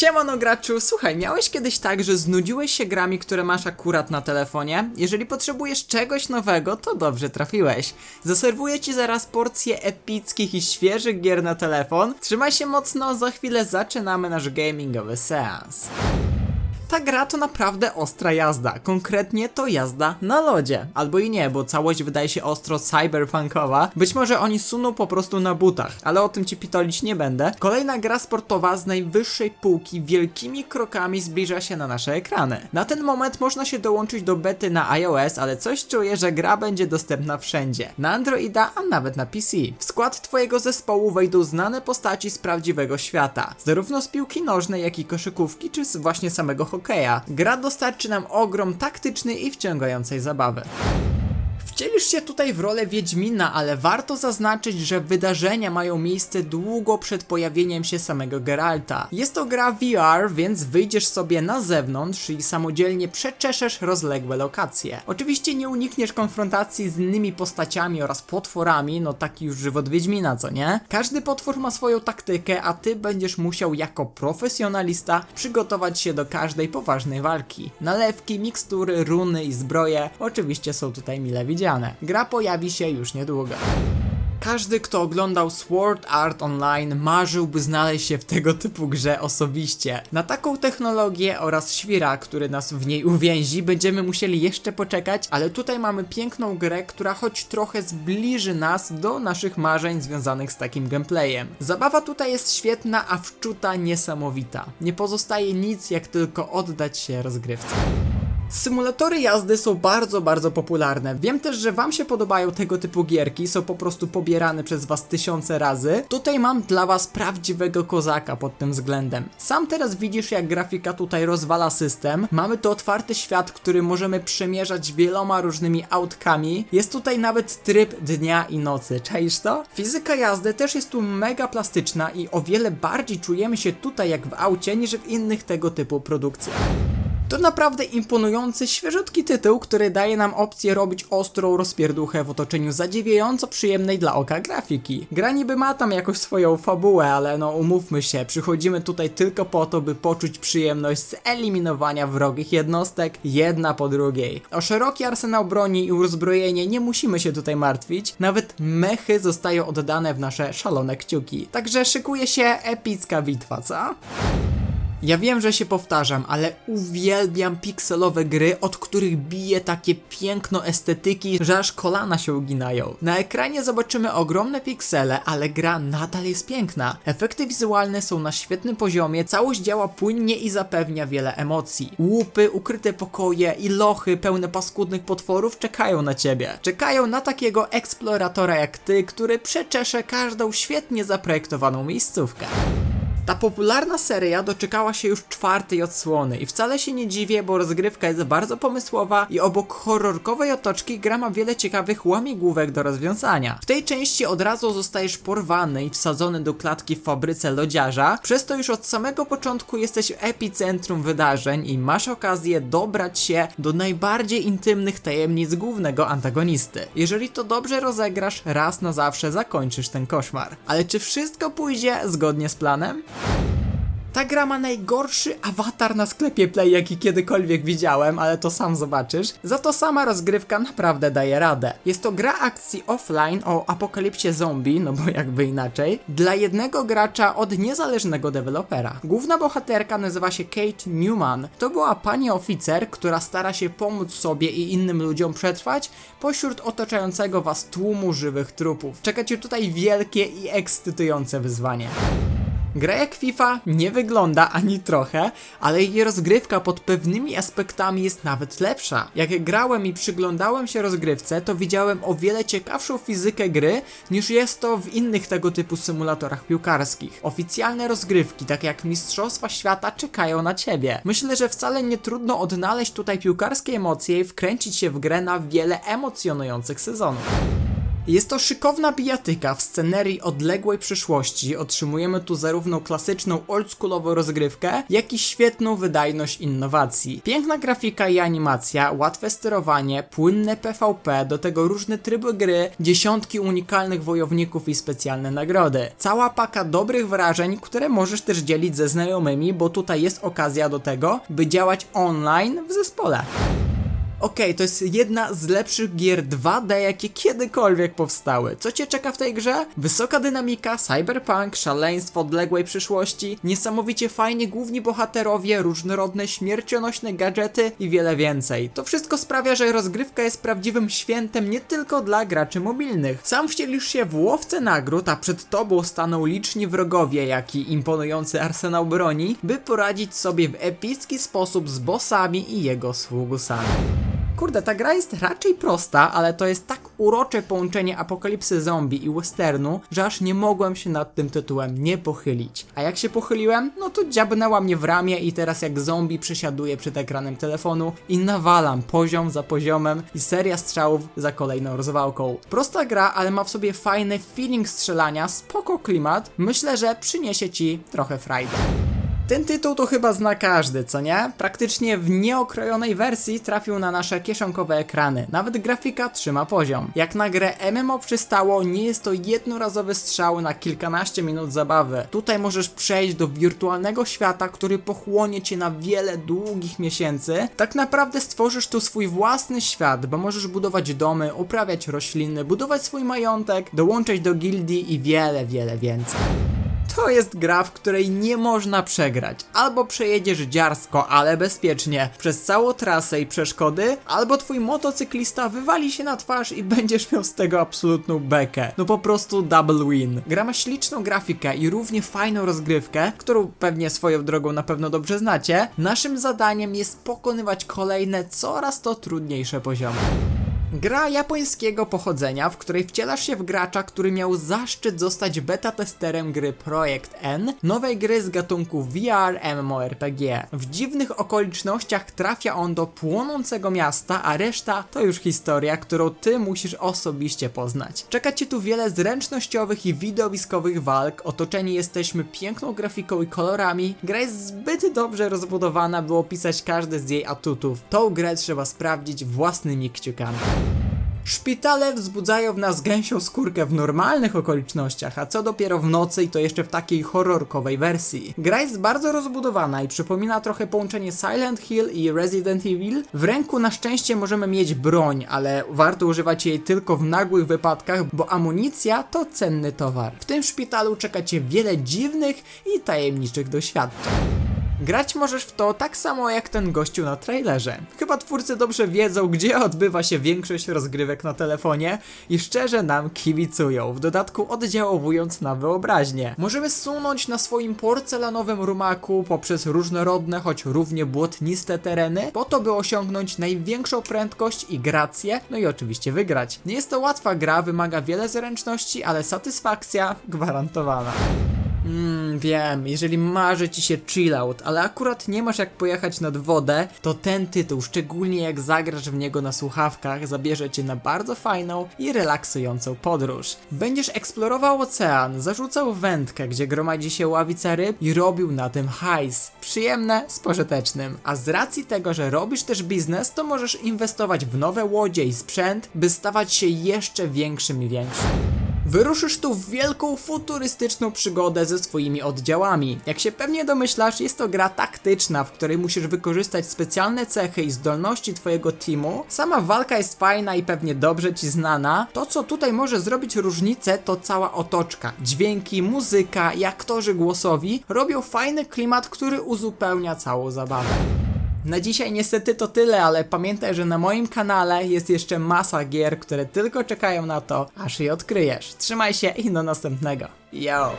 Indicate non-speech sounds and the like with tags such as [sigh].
Siemano graczu, słuchaj, miałeś kiedyś tak, że znudziłeś się grami, które masz akurat na telefonie? Jeżeli potrzebujesz czegoś nowego, to dobrze trafiłeś. Zaserwuję ci zaraz porcję epickich i świeżych gier na telefon. Trzymaj się mocno, za chwilę zaczynamy nasz gamingowy seans. Ta gra to naprawdę ostra jazda, konkretnie to jazda na lodzie. Albo i nie, bo całość wydaje się ostro cyberpunkowa. Być może oni suną po prostu na butach, ale o tym ci pitolić nie będę. Kolejna gra sportowa z najwyższej półki wielkimi krokami zbliża się na nasze ekrany. Na ten moment można się dołączyć do bety na iOS, ale coś czuję, że gra będzie dostępna wszędzie. Na Androida, a nawet na PC. W skład twojego zespołu wejdą znane postaci z prawdziwego świata. Zarówno z piłki nożnej, jak i koszykówki, czy z właśnie samego hokeja. Gra dostarczy nam ogrom taktycznej i wciągającej zabawy. Wcielisz się tutaj w rolę Wiedźmina, ale warto zaznaczyć, że wydarzenia mają miejsce długo przed pojawieniem się samego Geralta. Jest to gra VR, więc wyjdziesz sobie na zewnątrz i samodzielnie przeczeszesz rozległe lokacje. Oczywiście nie unikniesz konfrontacji z innymi postaciami oraz potworami, no taki już żywot Wiedźmina, co nie? Każdy potwór ma swoją taktykę, a ty będziesz musiał jako profesjonalista przygotować się do każdej poważnej walki. Nalewki, mikstury, runy i zbroje oczywiście są tutaj mile widziane. Gra pojawi się już niedługo. Każdy, kto oglądał Sword Art Online, marzyłby znaleźć się w tego typu grze osobiście. Na taką technologię oraz świra, który nas w niej uwięzi, będziemy musieli jeszcze poczekać, ale tutaj mamy piękną grę, która choć trochę zbliży nas do naszych marzeń związanych z takim gameplayem. Zabawa tutaj jest świetna, a wczuta niesamowita. Nie pozostaje nic, jak tylko oddać się rozgrywce. Symulatory jazdy są bardzo, bardzo popularne. Wiem też, że wam się podobają tego typu gierki, są po prostu pobierane przez was tysiące razy. Tutaj mam dla was prawdziwego kozaka pod tym względem. Sam teraz widzisz, jak grafika tutaj rozwala system. Mamy tu otwarty świat, który możemy przemierzać wieloma różnymi autkami. Jest tutaj nawet tryb dnia i nocy, czaisz to? Fizyka jazdy też jest tu mega plastyczna i o wiele bardziej czujemy się tutaj jak w aucie niż w innych tego typu produkcjach. To naprawdę imponujący, świeżutki tytuł, który daje nam opcję robić ostrą rozpierduchę w otoczeniu zadziwiająco przyjemnej dla oka grafiki. Gra niby ma tam jakoś swoją fabułę, ale no umówmy się, przychodzimy tutaj tylko po to, by poczuć przyjemność z eliminowania wrogich jednostek, jedna po drugiej. O szeroki arsenał broni i uzbrojenie nie musimy się tutaj martwić, nawet mechy zostają oddane w nasze szalone kciuki. Także szykuje się epicka bitwa, co? Ja wiem, że się powtarzam, ale uwielbiam pikselowe gry, od których bije takie piękno estetyki, że aż kolana się uginają. Na ekranie zobaczymy ogromne piksele, ale gra nadal jest piękna. Efekty wizualne są na świetnym poziomie, całość działa płynnie i zapewnia wiele emocji. Łupy, ukryte pokoje i lochy pełne paskudnych potworów czekają na ciebie. Czekają na takiego eksploratora jak ty, który przeczesze każdą świetnie zaprojektowaną miejscówkę. Ta popularna seria doczekała się już czwartej odsłony i wcale się nie dziwię, bo rozgrywka jest bardzo pomysłowa i obok horrorkowej otoczki gra ma wiele ciekawych łamigłówek do rozwiązania. W tej części od razu zostajesz porwany i wsadzony do klatki w fabryce lodziarza, przez to już od samego początku jesteś epicentrum wydarzeń i masz okazję dobrać się do najbardziej intymnych tajemnic głównego antagonisty. Jeżeli to dobrze rozegrasz, raz na zawsze zakończysz ten koszmar. Ale czy wszystko pójdzie zgodnie z planem? Ta gra ma najgorszy awatar na sklepie Play, jaki kiedykolwiek widziałem, ale to sam zobaczysz. Za to sama rozgrywka naprawdę daje radę. Jest to gra akcji offline o apokalipsie zombie, no bo jakby inaczej, dla jednego gracza od niezależnego dewelopera. Główna bohaterka nazywa się Kate Newman. To była pani oficer, która stara się pomóc sobie i innym ludziom przetrwać pośród otaczającego was tłumu żywych trupów. Czeka cię tutaj wielkie i ekscytujące wyzwanie. Gra jak FIFA nie wygląda ani trochę, ale jej rozgrywka pod pewnymi aspektami jest nawet lepsza. Jak grałem i przyglądałem się rozgrywce, to widziałem o wiele ciekawszą fizykę gry niż jest to w innych tego typu symulatorach piłkarskich. Oficjalne rozgrywki, tak jak Mistrzostwa Świata, czekają na ciebie. Myślę, że wcale nie trudno odnaleźć tutaj piłkarskie emocje i wkręcić się w grę na wiele emocjonujących sezonów. Jest to szykowna bijatyka w scenerii odległej przyszłości. Otrzymujemy tu zarówno klasyczną oldschoolową rozgrywkę, jak i świetną wydajność innowacji. Piękna grafika i animacja, łatwe sterowanie, płynne PvP, do tego różne tryby gry, dziesiątki unikalnych wojowników i specjalne nagrody. Cała paka dobrych wrażeń, które możesz też dzielić ze znajomymi, bo tutaj jest okazja do tego, by działać online w zespole. Okej, to jest jedna z lepszych gier 2D, jakie kiedykolwiek powstały. Co cię czeka w tej grze? Wysoka dynamika, cyberpunk, szaleństwo odległej przyszłości, niesamowicie fajnie główni bohaterowie, różnorodne śmiercionośne gadżety i wiele więcej. To wszystko sprawia, że rozgrywka jest prawdziwym świętem nie tylko dla graczy mobilnych. Sam wcielisz się w łowcę nagród, a przed tobą staną liczni wrogowie, jak i imponujący arsenał broni, by poradzić sobie w epicki sposób z bossami i jego sługusami. Kurde, ta gra jest raczej prosta, ale to jest tak urocze połączenie apokalipsy zombie i westernu, że aż nie mogłem się nad tym tytułem nie pochylić. A jak się pochyliłem, no to dziabnęła mnie w ramię i teraz jak zombie przysiaduję przed ekranem telefonu i nawalam poziom za poziomem i seria strzałów za kolejną rozwałką. Prosta gra, ale ma w sobie fajny feeling strzelania, spoko klimat, myślę, że przyniesie ci trochę frajdy. Ten tytuł to chyba zna każdy, co nie? Praktycznie w nieokrojonej wersji trafił na nasze kieszonkowe ekrany. Nawet grafika trzyma poziom. Jak na grę MMO przystało, nie jest to jednorazowy strzał na kilkanaście minut zabawy. Tutaj możesz przejść do wirtualnego świata, który pochłonie cię na wiele długich miesięcy. Tak naprawdę stworzysz tu swój własny świat, bo możesz budować domy, uprawiać rośliny, budować swój majątek, dołączyć do gildii i wiele, wiele więcej. To jest gra, w której nie można przegrać. Albo przejedziesz dziarsko, ale bezpiecznie przez całą trasę i przeszkody, albo twój motocyklista wywali się na twarz i [laughs] będziesz miał z tego absolutną bekę. No po prostu double win. Gra ma śliczną grafikę i równie fajną rozgrywkę, którą pewnie swoją drogą na pewno dobrze znacie. Naszym zadaniem jest pokonywać kolejne, coraz to trudniejsze poziomy. Gra japońskiego pochodzenia, w której wcielasz się w gracza, który miał zaszczyt zostać beta testerem gry Projekt N, nowej gry z gatunku VR MMORPG. W dziwnych okolicznościach trafia on do płonącego miasta, a reszta to już historia, którą ty musisz osobiście poznać. Czeka cię tu wiele zręcznościowych i widowiskowych walk, otoczeni jesteśmy piękną grafiką i kolorami. Gra jest zbyt dobrze rozbudowana, by opisać każdy z jej atutów. Tą grę trzeba sprawdzić własnymi kciukami. Szpitale wzbudzają w nas gęsią skórkę w normalnych okolicznościach, a co dopiero w nocy i to jeszcze w takiej horrorkowej wersji. Gra jest bardzo rozbudowana i przypomina trochę połączenie Silent Hill i Resident Evil. W ręku na szczęście możemy mieć broń, ale warto używać jej tylko w nagłych wypadkach, bo amunicja to cenny towar. W tym szpitalu czeka cię wiele dziwnych i tajemniczych doświadczeń. Grać możesz w to tak samo jak ten gościu na trailerze. Chyba twórcy dobrze wiedzą, gdzie odbywa się większość rozgrywek na telefonie i szczerze nam kibicują, w dodatku oddziałowując na wyobraźnię. Możemy sunąć na swoim porcelanowym rumaku poprzez różnorodne, choć równie błotniste tereny, po to by osiągnąć największą prędkość i grację, no i oczywiście wygrać. Nie jest to łatwa gra, wymaga wiele zręczności, ale satysfakcja gwarantowana. Mmm, wiem, jeżeli marzy ci się chillout, ale akurat nie masz jak pojechać nad wodę, to ten tytuł, szczególnie jak zagrasz w niego na słuchawkach, zabierze cię na bardzo fajną i relaksującą podróż. Będziesz eksplorował ocean, zarzucał wędkę, gdzie gromadzi się ławica ryb i robił na tym hajs. Przyjemne z pożytecznym. A z racji tego, że robisz też biznes, to możesz inwestować w nowe łodzie i sprzęt, by stawać się jeszcze większym i większym. Wyruszysz tu w wielką futurystyczną przygodę ze swoimi oddziałami. Jak się pewnie domyślasz, jest to gra taktyczna, w której musisz wykorzystać specjalne cechy i zdolności twojego teamu. Sama walka jest fajna i pewnie dobrze ci znana. To, co tutaj może zrobić różnicę, to cała otoczka. Dźwięki, muzyka i aktorzy głosowi robią fajny klimat, który uzupełnia całą zabawę. Na dzisiaj niestety to tyle, ale pamiętaj, że na moim kanale jest jeszcze masa gier, które tylko czekają na to, aż je odkryjesz. Trzymaj się i do następnego. Yo!